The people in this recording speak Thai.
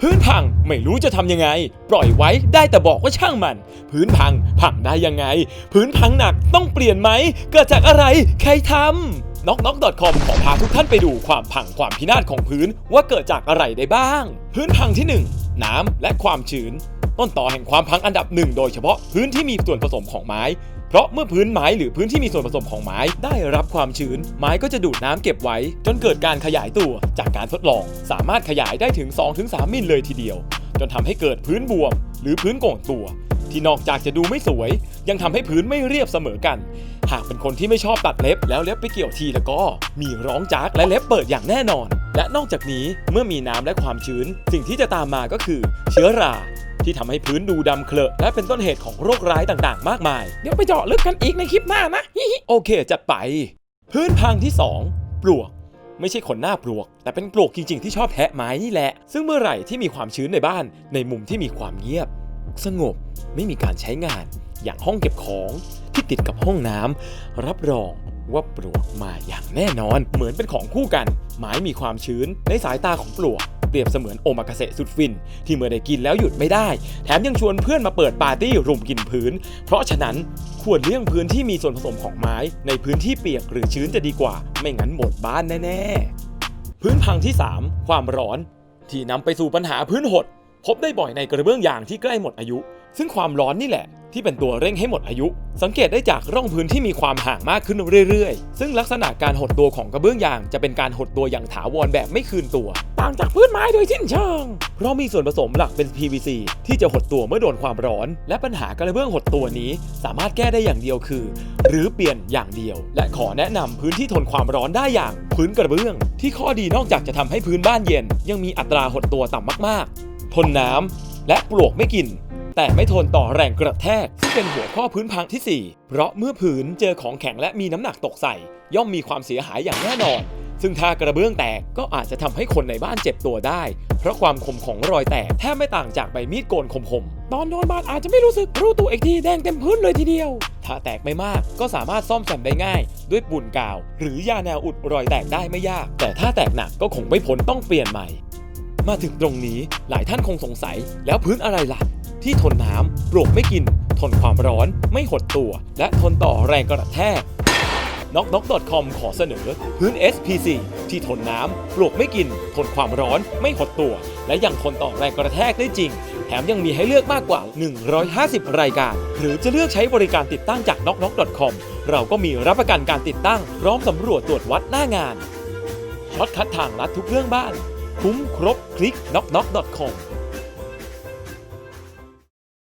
พื้นพังไม่รู้จะทำยังไง ปล่อยไว้ได้แต่บอกว่าช่างมัน พื้นพังพังได้ยังไง พื้นพังหนักต้องเปลี่ยนไหม เกิดจากอะไรใครทำ n o c k n o c k c o m ขอพาทุกท่านไปดูความพังความพินาศของพื้นว่าเกิดจากอะไรได้บ้าง พื้นพังที่ 1 น้ำและความชื้น ต้นต่อแห่งความพังอันดับหนึ่งโดยเฉพาะพื้นที่มีส่วนผสมของไม้ เพราะเมื่อพื้นไม้หรือพื้นที่มีส่วนผสมของไม้ได้รับความชื้น ไม้ก็จะดูดน้ำเก็บไว้ จนเกิดการขยายตัวจากการทดลอง สามารถขยายได้ถึง 2-3 มิลเลยทีเดียว จนทำให้เกิดพื้นบวม หรือพื้นโก่งตัว ที่นอกจากจะดูไม่สวย ยังทำให้พื้นไม่เรียบเสมอกัน หากเป็นคนที่ไม่ชอบตัดเล็บแล้วเล็บไปเกี่ยวทีแล้วก็มีร้องจากและเล็บเปิดอย่างแน่นอนและนอกจากนี้เมื่อมีน้ำและความชื้น สิ่งที่จะตามมาก็คือ เชื้อรา ที่ทำให้พื้นดูดำเคลอะและเป็นต้นเหตุของโรคร้ายต่างๆ มากมาย เดี๋ยวไปเจาะลึกกันอีกในคลิปหน้านะฮิฮิโอเคจัดไป พื้นพังที่ 2 ปลวกไม่ใช่คนหน้าปลวก แต่เป็นปลวกจริงๆที่ชอบแทะไม้นี่แหละ ซึ่งเมื่อไหร่ที่มีความชื้นในบ้าน ในมุมที่มีความเงียบ สงบไม่มีการใช้งาน อย่างห้องเก็บของที่ติดกับห้องน้ำรับรองว่าปลวกมาอย่างแน่นอน เหมือนเป็นของคู่กัน ไม้มีความชื้นในสายตาของปลวก เปรียบเสมือนโอมากาเสะสุดฟิน ที่เมื่อได้กินแล้วหยุดไม่ได้ แถมยังชวนเพื่อนมาเปิดปาร์ตี้รุมกินพื้น เพราะฉะนั้นควรเลี่ยงพื้นที่มีส่วนผสมของไม้ ในพื้นที่เปียกหรือชื้นจะดีกว่า ไม่งั้นหมดบ้านแน่ๆพื้นพังที่ 3 ความร้อน ที่นำไปสู่ปัญหาพื้นหด พบได้บ่อยในกระเบื้องยางที่ใกล้หมดอายุ ซึ่งความร้อนนี่แหละ ที่เป็นตัวเร่งให้หมดอายุ สังเกตได้จากร่องพื้นที่มีความห่างมากขึ้นเรื่อยๆ ซึ่งลักษณะการหดตัวของกระเบื้องยางจะเป็นการหดตัวอย่างถาวรแบบไม่คืนตัว ต่างจากพื้นไม้โดยสิ้นเชิง เพราะมีส่วนผสมหลักเป็น PVC ที่จะหดตัวเมื่อโดนความร้อน และปัญหากระเบื้องหดตัวนี้ สามารถแก้ได้อย่างเดียวคือ หรือเปลี่ยนอย่างเดียว และขอแนะนำพื้นที่ทนความร้อนได้อย่าง พื้นกระเบื้อง ที่ข้อดีนอกจากจะทำให้พื้นบ้านเย็น ยังมีอัตราหดตัวต่ำมากๆ ทนน้ำ และปลวกไม่กิน แต่ไม่ทนต่อแรงกระแทกซึ่งเป็นหัวข้อพื้นพังที่ 4 เพราะเมื่อพื้นเจอของแข็งและมีน้ำหนักตกใส่ ย่อมมีความเสียหายอย่างแน่นอน ซึ่งถ้ากระเบื้องแตกก็อาจจะทำให้คนในบ้านเจ็บตัวได้ เพราะความคมของรอยแตกแทบไม่ต่างจากใบมีดโกนคมๆตอนโดนบาดอาจจะไม่รู้สึกรู้ตัวอีกทีแดงเต็มพื้นเลยทีเดียว ถ้าแตกไม่มากก็สามารถซ่อมแซมได้ง่าย ด้วยปุ่นกาว หรือยาแนวอุดรอยแตกได้ไม่ยาก แต่ถ้าแตกหนักก็คงไม่พ้นต้องเปลี่ยนใหม่ มาถึงตรงนี้หลายท่านคงสงสัยแล้วพื้นอะไรล่ะ ที่ทนน้ำปลวกไม่กิน ทนความร้อน ไม่หดตัว และทนต่อแรงกระแทก n o c k n o c k c o m ขอเสนอ พื้น SPC ที่ทนน้ำปลวกไม่กิน ทนความร้อน ไม่หดตัว และยังทนต่อแรงกระแทกได้จริง แถมยังมีให้เลือกมากกว่า 150 รายการ หรือจะเลือกใช้บริการติดตั้งจาก n o c k n o c k c o m เราก็มีรับประกันการติดตั้ง พร้อมสำรวจตรวจวัดหน้างานช็อตคัดทางลัดทุกเรื่องบ้าน คุ้มครบคลิกน็อกน็อก .com